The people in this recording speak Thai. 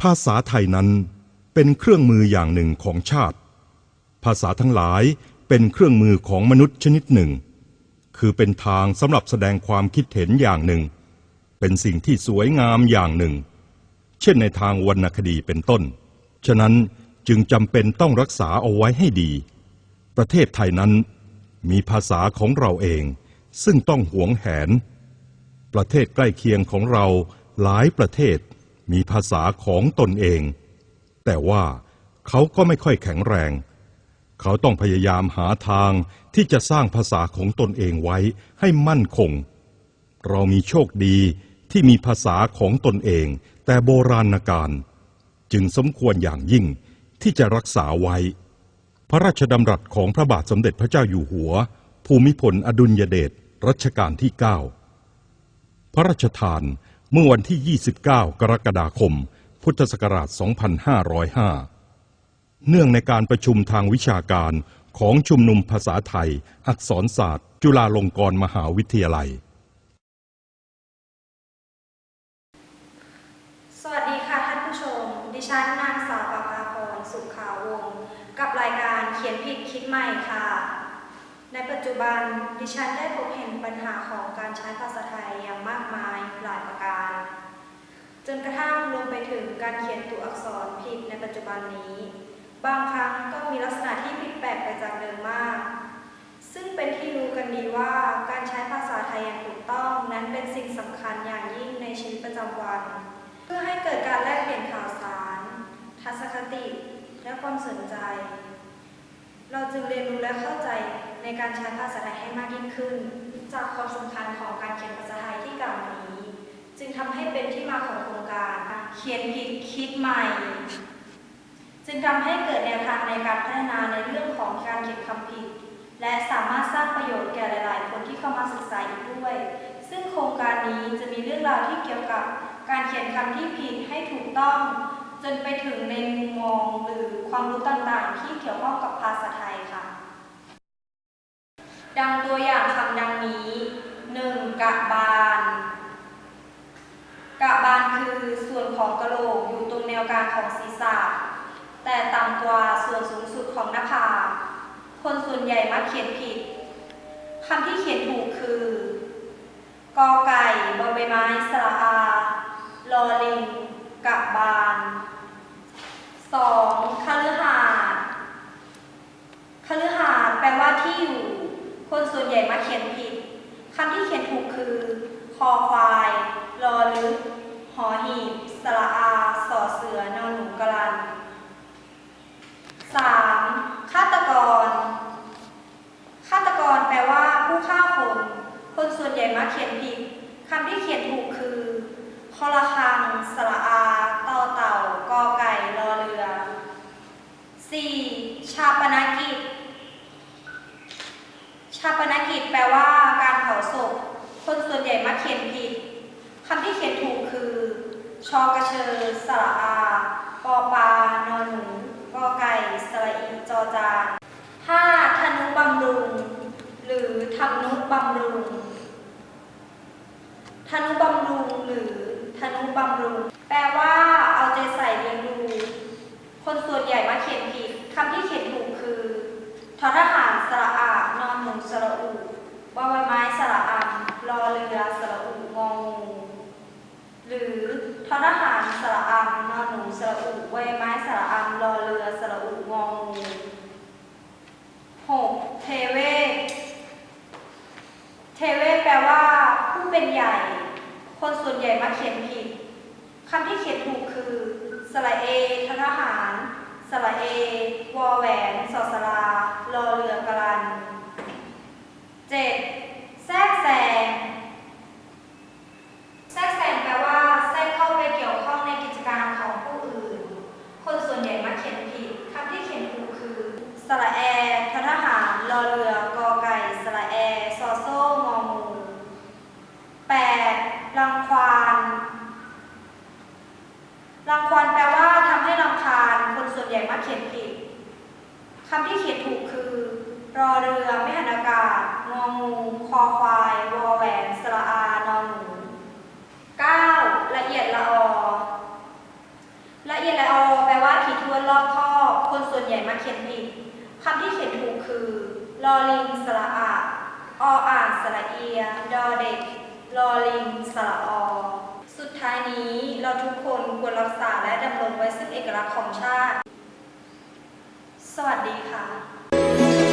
ภาษาไทยนั้นเป็นเครื่องมืออย่างหนึ่งของชาติ ภาษาทั้งหลายเป็นเครื่องมือของมนุษย์ชนิดหนึ่ง คือเป็นทางสำหรับแสดงความคิดเห็นอย่างหนึ่ง เป็นสิ่งที่สวยงามอย่างหนึ่ง เช่นในทางวรรณคดีเป็นต้น ฉะนั้นจึงจำเป็นต้องรักษาเอาไว้ให้ดี ประเทศไทยนั้นมีภาษาของเราเอง ซึ่งต้องหวงแหน ประเทศใกล้เคียงของเราหลายประเทศ มีภาษาของตนเอง แต่ว่าเขาก็ไม่ค่อยแข็งแรง เขาต้องพยายามหาทางที่จะสร้างภาษาของตนเองไว้ให้มั่นคง เรามีโชคดีที่มีภาษาของตนเอง แต่โบราณกาลจึงสมควรอย่างยิ่งที่จะรักษาไว้ พระราชดำรัสของพระบาทสมเด็จพระเจ้าอยู่หัว ภูมิพลอดุลยเดชรัชกาลที่ 9 พระราชทาน เมื่อวันที่ 29 กรกฎาคม พุทธศักราช 2505 เนื่องในการประชุมทางวิชาการของชุมนุมภาษาไทย อักษรศาสตร์ จุฬาลงกรณ์มหาวิทยาลัย สวัสดีค่ะท่านผู้ชม ดิฉันนางสาวปภาพรสุขขาวงศ์กับรายการเขียนผิดคิดใหม่ค่ะ ในปัจจุบันดิฉันได้พบเห็นปัญหาของการใช้ภาษาไทยอย่างมากมายหลายประการ จนกระทั่งรวมไปถึงการเขียนตัวอักษรผิดในปัจจุบันนี้ บางครั้งก็มีลักษณะที่ผิดแปลกไปจากเดิมมาก ซึ่งเป็นที่รู้กันดีว่าการใช้ภาษาไทยอย่างถูกต้องนั้นเป็นสิ่งสำคัญอย่างยิ่งในชีวิตประจำวัน เพื่อให้เกิดการแลกเปลี่ยนข่าวสาร ทัศนคติและความสนใจ เราจึงเรียนรู้และเข้าใจ ในการใช้ภาษาไทยให้มากยิ่งขึ้น จากความสำคัญของการเขียนภาษาไทยที่กล่าวมานี้ จึงทำให้เป็นที่มาของโครงการเขียนผิดคิดใหม่ จึงทำให้เกิดแนวทางในการพัฒนาในเรื่องของการเขียนคำผิด และสามารถสร้างประโยชน์แก่หลาย ๆ คนที่เข้ามาศึกษาอีกด้วย ซึ่งโครงการนี้จะมีเรื่องราวที่เกี่ยวกับการเขียนคำที่ผิดให้ถูกต้อง จนไปถึงในมุมมองหรือความรู้ต่าง ๆ ที่เกี่ยวข้องกับภาษาไทย ดังตัวอย่างคำดังนี้ 1. กะบาล กะบาลคือส่วนของกระโหลกอยู่ตรงแนวกลางของศีรษะ แต่ต่ำกว่าส่วนสูงสุดของหน้าผาก คนส่วนใหญ่มักเขียนผิด คำที่เขียนถูกคือกอไก่บอใบไม้สระอาลอลิงกะบาล 2. คฤหาสน์คฤหาสน์แปลว่าที่อยู่ คนส่วนใหญ่มักเขียนผิดคำที่เขียนถูกคือ คอควายรอลึกหอหีบ สระอาสอเสือนอนหนูกะลัน 3. ฆาตกร ฆาตกรแปลว่าผู้ฆ่าคน คนส่วนใหญ่มักเขียนผิดคำที่เขียนถูกคือ คอละคัง สระอาต่อเต่ากอไก่ รอเรือ 4. ชาปนกิจ ชาปนกิจ แปลว่าการเผาศพ คนส่วนใหญ่มักเขียนผิดคำที่เขียนถูกคือ ชอกระเชอสระอาปอปานอนหนูกอไก่สระอีจอจาน 5. ธนุบำรุง หรือทำนุบำรุงธนุบำรุงหรือธนุบำรุง แปลว่าเอาใจใส่เลี้ยงดู คนส่วนใหญ่มาเขียนผิดคำที่เขียนถูกคือทอทหารสระอานอนหนูสระอูบอใบไม้สระอำรอเรือสระอูงองู หรือทอทหารสระอานอนหนูสระอูใบไม้สระอำ รือสระอูงองู 6. เทเว เทเวแปลว่าผู้เป็นใหญ่ คนส่วนใหญ่มาเขียนผิดคำที่เขียนถูกคือ สระเอททหาร สระเอ วอแหวน สอสลา รอเรือกรัน 7. แสระแอททหารรอเรือกอไก่ สระแอซอโซ่งองูแปดรังควานรังควานแปลว่าทำให้ลังคานคนส่วนใหญ่มาเขียนผิดคำที่เขียนถูกคือ รอเรือไม่หันอากาศงองูคอควายวอแหวนสระอานอนหนูเก้าละเอียดละออละเอียดละออแปลว่าถี่ถ้วนรอบคอบคนส่วนใหญ่มาเขียนผิด คำที่เขียนถูกคือลอลิงสระอะออ่านสระเอีย ดอเด็กลอลิงสระอสุดท้ายนี้เราทุกคนควรรักษาและดำรงไว้ซึ่งเอกลักษณ์ของชาติ สวัสดีค่ะ